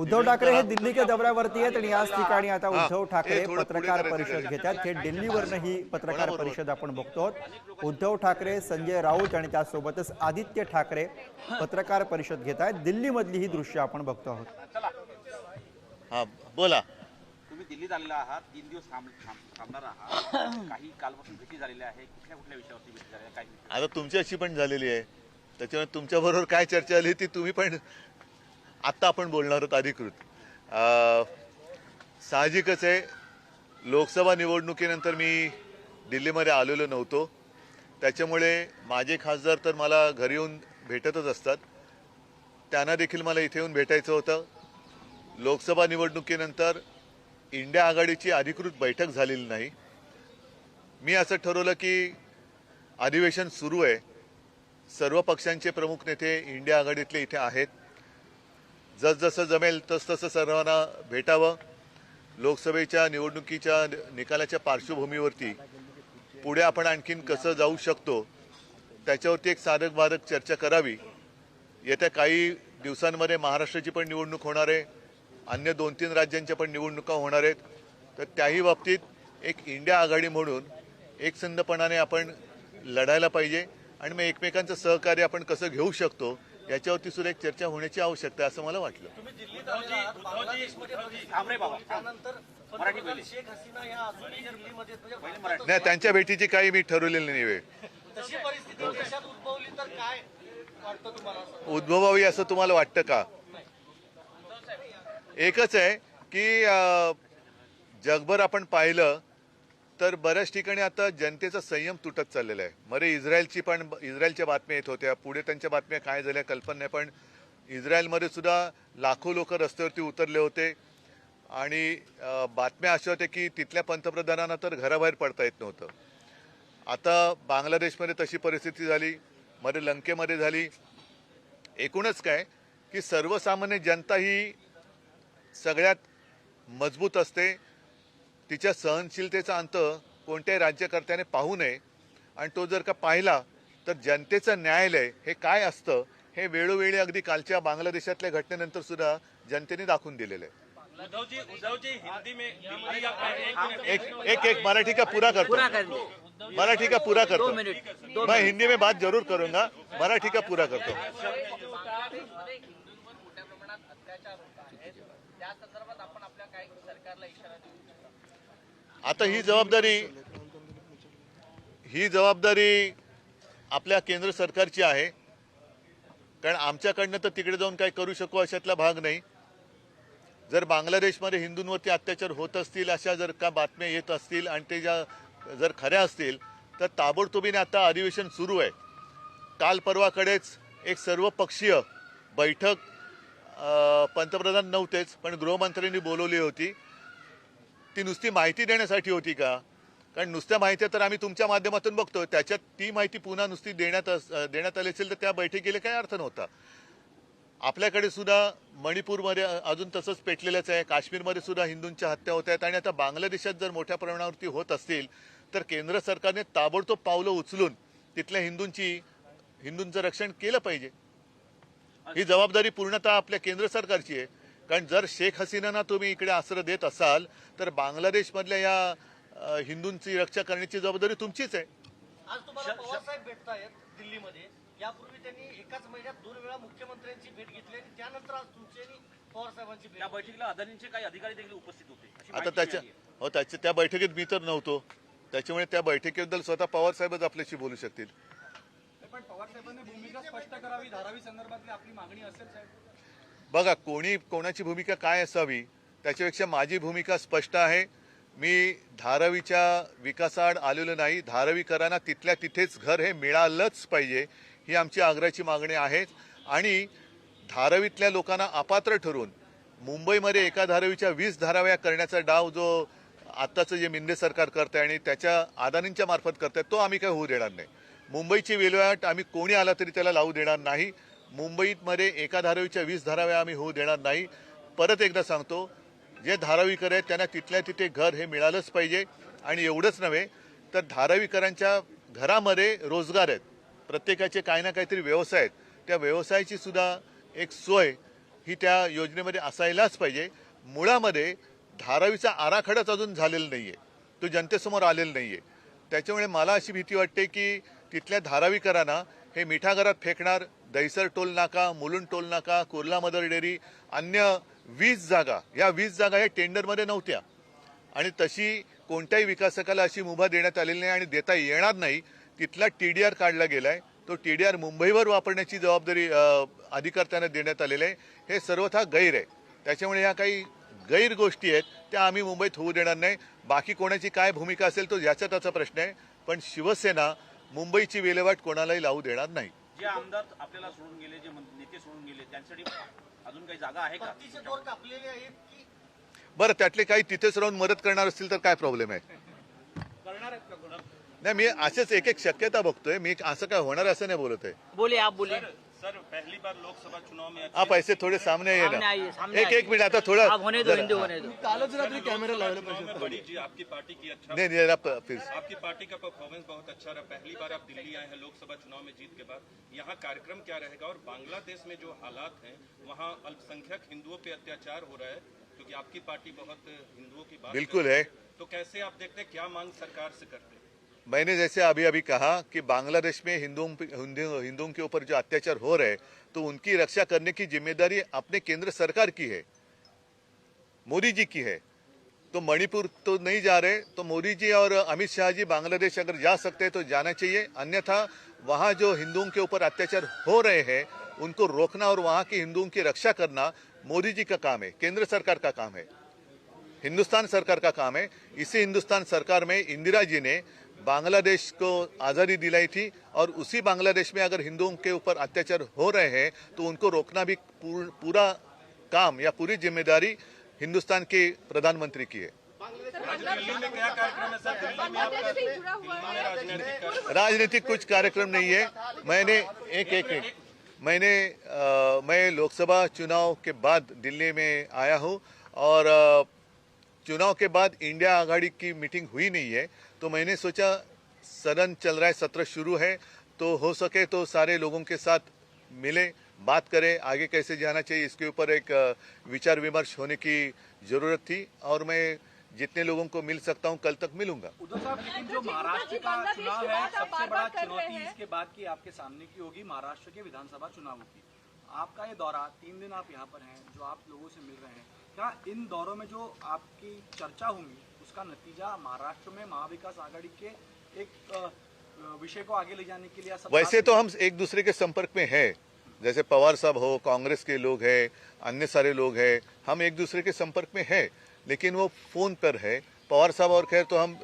उद्धव ठाकरे हे दिल्ली के दौऱ्यावरती आहेत आणि याच ठिकाणी आता उद्धव ठाकरे पत्रकार परिषद? घेतात. थेट दिल्लीवरनं ही पत्रकार. परिषद आपण बघतो. उद्धव ठाकरे संजय राऊत आणि त्यासोबतच आदित्य ठाकरे पत्रकार परिषद घेत आहेत. दिल्लीमधली ही दृश्य आपण बघतो आहोत. हा बोला. तुम्ही दिल्लीत आलेला आहात तीन दिवस थांब थांब- थांबणार आहात. काही कालपासून भेटी झालेल्या आहे. कुठल्या कुठल्या विषयावरती भेटी झालेल्या काही विषय आता तुमच्याशी पण झालेली आहे. त्याच्यामुळे तुमच्या बरोबर काय चर्चा झाली ती तुम्ही पण आत्ता आपण बोलणार आहोत अधिकृत. साहजिकच आहे लोकसभा निवडणुकीनंतर मी दिल्लीमध्ये आलेलो नव्हतो. त्याच्यामुळे माझे खासदार तर मला घरी येऊन भेटतच असतात. त्यांना देखील मला इथे येऊन भेटायचं होतं. लोकसभा निवडणुकीनंतर इंडिया आघाडीची अधिकृत बैठक झालेली नाही. मी असं ठरवलं की अधिवेशन सुरू आहे. सर्व पक्षांचे प्रमुख नेते इंडिया आघाडीतले इथे आहेत. जसजसं जमेल तसतसं सर्वांना भेटावं. लोकसभेच्या निवडणुकीच्या निकालाच्या पार्श्वभूमीवरती पुढे आपण आणखीन कसं जाऊ शकतो त्याच्यावरती एक साधक बाधक चर्चा करावी. येत्या काही दिवसांमध्ये महाराष्ट्राची पण निवडणूक होणार आहे अन्य दोन तीन राज्यांच्या पण निवडणुका होणार आहेत. तर त्याही बाबतीत एक इंडिया आघाडी म्हणून एकसंधपणाने आपण लढायला पाहिजे आणि मग एकमेकांचं सहकार्य आपण कसं घेऊ शकतो याच्यावरती सुद्धा एक चर्चा होण्याची आवश्यकता आहे असं मला वाटलं. म्हणजे मराठी. नाही त्यांच्या भेटीची काही मी ठरवलेली नाही वेळ तशी परिस्थिती देशात उद्भवली तर काय वाटतं तुम्हाला असं? उद्भवावी असं तुम्हाला वाटतं का एकच आहे की जगभर आपण पाहिलं तर बऱ्याच ठिकाणी आता जनतेचा संयम तुटत चाललेला आहे. मरे इस्रायलची पण इस्रायलच्या बातम्या येत होत्या. पुढे त्यांच्या बातम्या काय झाल्या कल्पना नाही पण इस्रायलमध्ये सुद्धा लाखो लोक रस्त्यावरती उतरले होते. आणि बातम्या अशा होत्या की तिथल्या पंतप्रधानांना तर घराबाहेर पडता येत नव्हतं. आता बांगलादेशमध्ये तशी परिस्थिती झाली मध्ये लंकेमध्ये झाली. एकूणच काय की सर्वसामान्य जनता ही सगळ्यात मजबूत असते. तिच्या सहनशीलतेचा अंत कोणत्याही राज्यकर्त्याने पाहू नये. आणि तो जर का पाहिला तर जनतेचं न्यायालय हे काय असतं हे वेळोवेळी अगदी कालच्या बांगलादेशातल्या घटनेनंतर सुद्धा जनतेने दाखवून दिलेलं आहे. एक एक एक मराठी का पूरा करतो मराठी का पूरा करतो मैं हिंदी में बात जरूर करूंगा मराठी का पूरा करतो बांगलादेशमध्ये हिंदूंवर मोठ्या प्रमाणात अत्याचार होत आहेत. त्या संदर्भात आपण आपल्या काही सरकारला इशारा देऊ इच्छिता? आता ही जबाबदारी ही जबाबदारी आपल्या केंद्र सरकारची आहे. कारण आमच्याकडनं तर तिकडे जाऊन काय करू शकू अशातला भाग नाही. जर बांगलादेशमध्ये हिंदूंवरती अत्याचार होत असतील अशा जर का बातम्या येत असतील आणि ते ज्या जर खऱ्या असतील तर ताबडतोबीने आता अधिवेशन सुरू आहे. काल परवाकडेच एक सर्वपक्षीय बैठक पंतप्रधान नव्हतेच पण गृहमंत्र्यांनी बोलवली होती. ती नुसती माहिती देण्यासाठी होती का? कारण नुसत्या माहिती तर आम्ही तुमच्या माध्यमातून बघतो त्याच्यात ती माहिती पुन्हा नुसती देण्यात अस- देण्यात आली असेल तर त्या बैठकीला काही अर्थ नव्हता. आपल्याकडे सुद्धा मणिपूरमध्ये अजून तसंच पेटलेलंच आहे. काश्मीरमध्ये सुद्धा हिंदूंच्या हत्या होत आहेत आणि आता बांगलादेशात जर मोठ्या प्रमाणावरती होत असतील तर केंद्र सरकारने ताबडतोब पावलं उचलून तिथल्या हिंदूंची हिंदूंचं रक्षण केलं पाहिजे. ही जबाबदारी पूर्णतः आपल्या केंद्र सरकारची आहे. कारण जर शेख हसीनांना तुम्ही इकडे आश्रय देत असाल तर बांगलादेशमधल्या या हिंदूंची रक्षा करण्याची जबाबदारी तुमचीच आहे. आज तुम्हाला पवार साहेब भेटतायत दिल्लीमध्ये. यापूर्वी त्यांनी एकाच महिन्यात दोन वेळा मुख्यमंत्र्यांची भेट घेतली आणि त्यानंतर आज तुमची आणि पवार साहेबांची त्या भेट बैठकीला अदानींचे काही अधिकारी देखील उपस्थित होते. आता त्याच्या. हो त्याच्या त्या बैठकीत मी तर नव्हतो. त्याच्यामुळे त्या बैठकीबद्दल स्वतः पवार साहेबच आपल्याशी बोलू शकतील. पण पवार साहेबांनी भूमिका स्पष्ट करावी धारावी संदर्भातली आपली मागणी असेल साहेब. बघा कोणी कोणाची भूमिका काय असावी त्याच्यापेक्षा माझी भूमिका स्पष्ट आहे. मी धारावीच्या विकासाआड आलेलो नाही. धारावीकरांना तिथल्या तिथेच घर हे मिळालंच पाहिजे ही आमची आग्रहाची मागणी आहे. आणि धारावीतल्या लोकांना अपात्र ठरून मुंबईमध्ये एका धारावीच्या वीस धाराव्या करण्याचा डाव जो आत्ताचं जे मिंदे सरकार करत आहे आणि त्याच्या अदानींच्या मार्फत करत आहे तो आम्ही काय होऊ देणार नाही. मुंबईची विल्हेवाट आम्ही कोणी आला तरी त्याला लावू देणार नाही. मुंबईमध्ये एका धारावीच्या वीस धाराव्या आम्ही होऊ देणार नाही. परत एकदा सांगतो जे धारावीकर आहेत त्यांना तिथल्या तिथे घर हे मिळालंच पाहिजे. आणि एवढंच नव्हे तर धारावीकरांच्या घरामध्ये रोजगार आहेत. प्रत्येकाचे काही ना काहीतरी व्यवसाय आहेत. त्या व्यवसायाची सुद्धा एक सोय ही त्या योजनेमध्ये असायलाच पाहिजे. मुळामध्ये धारावीचा आराखडाच अजून झालेला नाही आहे तो जनतेसमोर आलेला नाही आहे त्याच्यामुळे मला अशी भीती वाटते की तिथल्या धारावीकरांना हे मिठाघरात फेकणार दहिसर टोल नाका मुलुंड टोल नाका कुर्ला मदर डेअरी अन्य वीस जागा. या वीस जागा या टेंडरमध्ये नव्हत्या. आणि तशी कोणत्याही विकासकाला अशी मुभा देण्यात आलेली नाही आणि देता येणार नाही तिथला टी डी आर काढला गेला आहे तो टी डी आर मुंबईवर वापरण्याची जबाबदारी अधिकार त्यांना देण्यात आलेले आहे. हे सर्वथा गैर आहे. त्याच्यामुळे ह्या काही गैर गोष्टी आहेत त्या आम्ही मुंबईत होऊ देणार नाही. बाकी कोणाची काय भूमिका असेल तो याचा त्याचा प्रश्न आहे. पण शिवसेना मुंबईची विल्हेवाट कोणालाही लावू देणार नाही. जे आमदार आपल्याला सोडून गेले जे नेते सोडून गेले त्यांच्यासाठी अजून काही जागा आहे का? दोर कापलेले आहेत की बरं त्यातले काही तिथेच राहून मदत करणार असतील तर काय प्रॉब्लेम आहे? नाही मी असेच एक एक शक्यता बघतोय. मी असं काय होणार असं नाही बोलत आहे. बोलिए आप बोलिए सर पहली बार लोकसभा चुनाव में आप ऐसे थोडे सामने आइए, ना। एक एक। मिनिट आता थोडं आप होने दो हिंदू हाँ. होने दो बड़ी जी आपकी पार्टी की अच्छा नहीं नहीं आप प्लीज़ आपकी पार्टी का परफॉर्मेंस बहुत अच्छा रहा। पहली बार आप दिल्ली आए हैं लोकसभा चुनाव में जीत के बाद। यहाँ कार्यक्रम क्या रहेगा? और बांग्लादेश में जो हालात है वहाँ अल्पसंख्यक हिंदुओं पे अत्याचार हो रहा है क्योंकि आपकी पार्टी बहुत हिंदुओं की बात बिल्कुल है। तो कैसे आप देखते हैं क्या मांग सरकार से करते हैं? मैंने जैसे अभी अभी कहा कि बांग्लादेश में हिंदुओं हिंदुओं के ऊपर जो अत्याचार हो रहे तो उनकी रक्षा करने की ज़िम्मेदारी अपने केंद्र सरकार की है, मोदी जी की है। तो मणिपुर तो नहीं जा रहे तो मोदी जी और अमित शाह जी बांग्लादेश अगर जा सकते हैं तो जाना चाहिए। अन्यथा वहाँ जो हिंदुओं के ऊपर अत्याचार हो रहे हैं, उनको रोकना और वहाँ के हिंदुओं की रक्षा करना मोदी जी का काम है, केंद्र सरकार का काम है, हिंदुस्तान सरकार का काम है। इसी हिंदुस्तान सरकार में इंदिरा जी ने बांग्लादेश को आज़ादी दिलाई थी और उसी बांग्लादेश में अगर हिंदुओं के ऊपर अत्याचार हो रहे हैं तो उनको रोकना भी पूर- काम या पूरी ज़िम्मेदारी हिंदुस्तान के प्रधानमंत्री की है। राजनीतिक कुछ कार्यक्रम नहीं है। मैंने एक एक मैंने अ, मैं लोकसभा चुनाव के बाद दिल्ली में आया हूँ और अ, चुनाव के बाद इंडिया आघाड़ी की मीटिंग हुई नहीं है तो मैंने सोचा सदन चल रहा है सत्र शुरू है तो हो सके तो सारे लोगों के साथ मिले बात करें आगे कैसे जाना चाहिए इसके ऊपर एक विचार विमर्श होने की ज़रूरत थी और मैं जितने लोगों को मिल सकता हूँ कल तक मिलूँगा। उद्धव साहब लेकिन जो महाराष्ट्र का चुनाव है सबसे बड़ा चुनौती इसके बाद की आपके सामने की होगी महाराष्ट्र के विधानसभा चुनावों की। आपका ये दौरा तीन दिन आप यहाँ पर हैं जो आप लोगों से मिल रहे हैं क्या इन दौरों में जो आपकी चर्चा होंगी, उसका नतीजा महाराष्ट्र में महाविकास आघाड़ी के एक विषय को आगे ले जाने के लिए वैसे तो हम एक दूसरे के संपर्क में है। जैसे पवार साहब हो, कांग्रेस के लोग हैं, अन्य सारे लोग हैं, हम एक दूसरे के संपर्क में हैं। लेकिन वो फ़ोन पर है। पवार साहब और खैर तो हम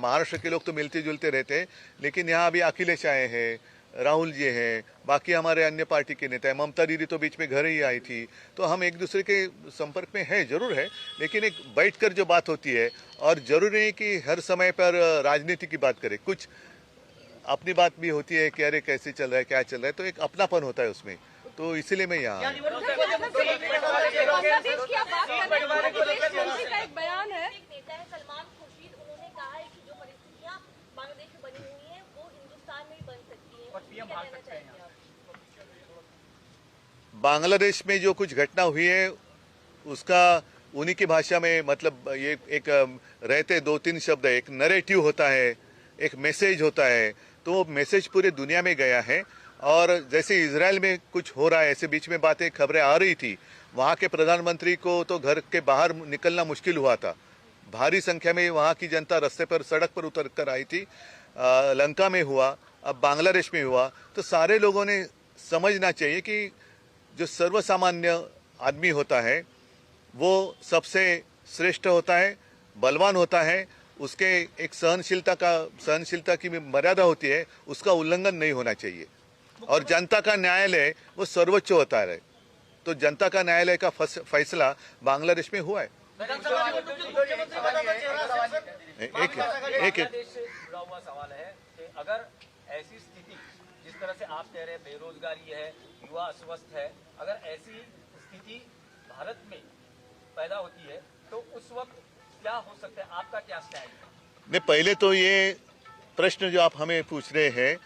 महाराष्ट्र के लोग तो मिलते जुलते रहते हैं, लेकिन यहाँ अभी अखिलेश आए हैं राहुल जी हैं, बाकी हमारे अन्य पार्टी के नेता हैं, ममता दीदी तो बीच में घर ही आई थी तो हम एक दूसरे के संपर्क में हैं, ज़रूर है, लेकिन एक बैठकर जो बात होती है, और ज़रूरी नहीं कि हर समय पर राजनीति की बात करें, कुछ अपनी बात भी होती है कि अरे कैसे चल रहा है, क्या चल रहा है तो एक अपनापन होता है उसमें तो इसीलिए मैं यहाँ आया। बांग्लादेश की आप बात कर रहे हैं विदेश मंत्री का एक बयान है एक नेता है सलमान खुर्शीद उन्होंने कहा है कि जो परिस्थितियाँ बांग्लादेश में बनी हुई हैं वो हिंदुस्तान में भी बन सकती हैं क्या कहना चाहेंगे आप बांग्लादेश में जो कुछ घटना हुई है उसका उन्हीं की भाषा में मतलब ये एक रहते दो तीन शब्द है। एक नरेटिव होता है एक मैसेज होता है। तो वो मैसेज पूरे दुनिया में गया है। और जैसे इसराइल में कुछ हो रहा है ऐसे बीच में बातें खबरें आ रही थी वहाँ के प्रधानमंत्री को तो घर के बाहर निकलना मुश्किल हुआ था। भारी संख्या में वहाँ की जनता रस्ते पर सड़क पर उतर कर आई थी। अ, लंका में हुआ अब बांग्लादेश में हुआ। तो सारे लोगों ने समझना चाहिए कि जो सर्वसामान्य आदमी होता है वो सबसे श्रेष्ठ होता है बलवान होता है उसके एक सहनशीलता का सहनशीलता की मर्यादा होती है उसका उल्लंघन नहीं होना चाहिए। और जनता का न्यायालय वो सर्वोच्च होता है। तो जनता का न्यायालय का फैसला बांग्लादेश में हुआ है। एक एक है। अगर ऐसी स्थिति जिस तरह से आप कह रहे हैं। बेरोजगारी है। युवा अस्वस्थ है अगर ऐसी स्थिति भारत में पैदा होती है तो उस वक्त क्या हो सकता है? आपका क्या स्टैंड है? नहीं पहले तो ये प्रश्न जो आप हमें पूछ रहे हैं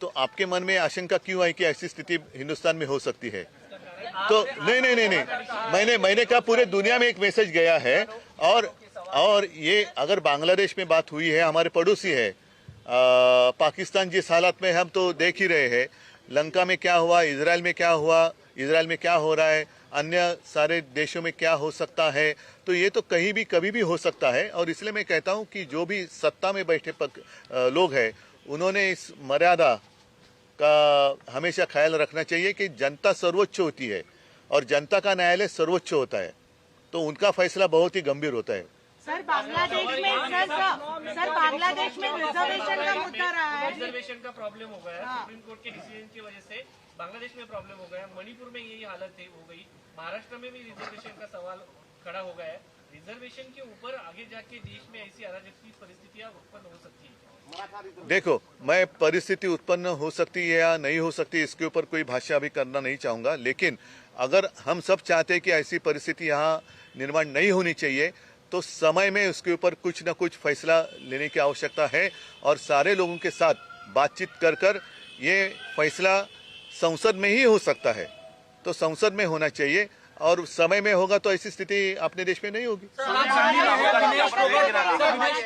तो आपके मन में आशंका क्यों आई कि ऐसी स्थिति हिंदुस्तान में हो सकती है? तो नहीं नहीं नहीं नहीं। मैंने मैंने कहा पूरे दुनिया में एक मैसेज गया है और और ये अगर बांग्लादेश में बात हुई है हमारे पड़ोसी है आ, पाकिस्तान जिस हालात में हम तो देख ही रहे हैं। लंका में क्या हुआ इसराइल में क्या हुआ इसराइल में क्या हो रहा है अन्य सारे देशों में क्या हो सकता है तो ये तो कहीं भी कभी भी हो सकता है। और इसलिए मैं कहता हूँ कि जो भी सत्ता में बैठे पक, लोग हैं उन्होंने इस मर्यादा का हमेशा ख्याल रखना चाहिए कि जनता सर्वोच्च होती है और जनता का न्यायालय सर्वोच्च होता है तो उनका फैसला बहुत ही गंभीर होता है। सर बांग्लादेश में सर सर बांग्लादेश में रिजर्वेशन का मुद्दा रहा है। रिजर्वेशन का प्रॉब्लम हो गया सुप्रीम कोर्ट के डिसीज़न की वजह से बांग्लादेश में प्रॉब्लम हो गया मणिपुर में यही हालत है हो गई। महाराष्ट्र में भी रिजर्वेशन का सवाल खड़ा हो गया है। रिजर्वेशन के ऊपर आगे जाके देश में ऐसी अराजक की परिस्थितियाँ उत्पन्न हो सकती है। देखो मैं परिस्थिति उत्पन्न हो सकती है या नहीं हो सकती इसके ऊपर कोई भाषा भी करना नहीं चाहूँगा। लेकिन अगर हम सब चाहते हैं कि ऐसी परिस्थिति यहाँ निर्माण नहीं होनी चाहिए तो समय में उसके ऊपर कुछ ना कुछ फैसला लेने की आवश्यकता है और सारे लोगों के साथ बातचीत कर कर ये फैसला संसद में ही हो सकता है। तो संसद में होना चाहिए और समय में होगा तो ऐसी स्थिति अपने देश में नहीं होगी।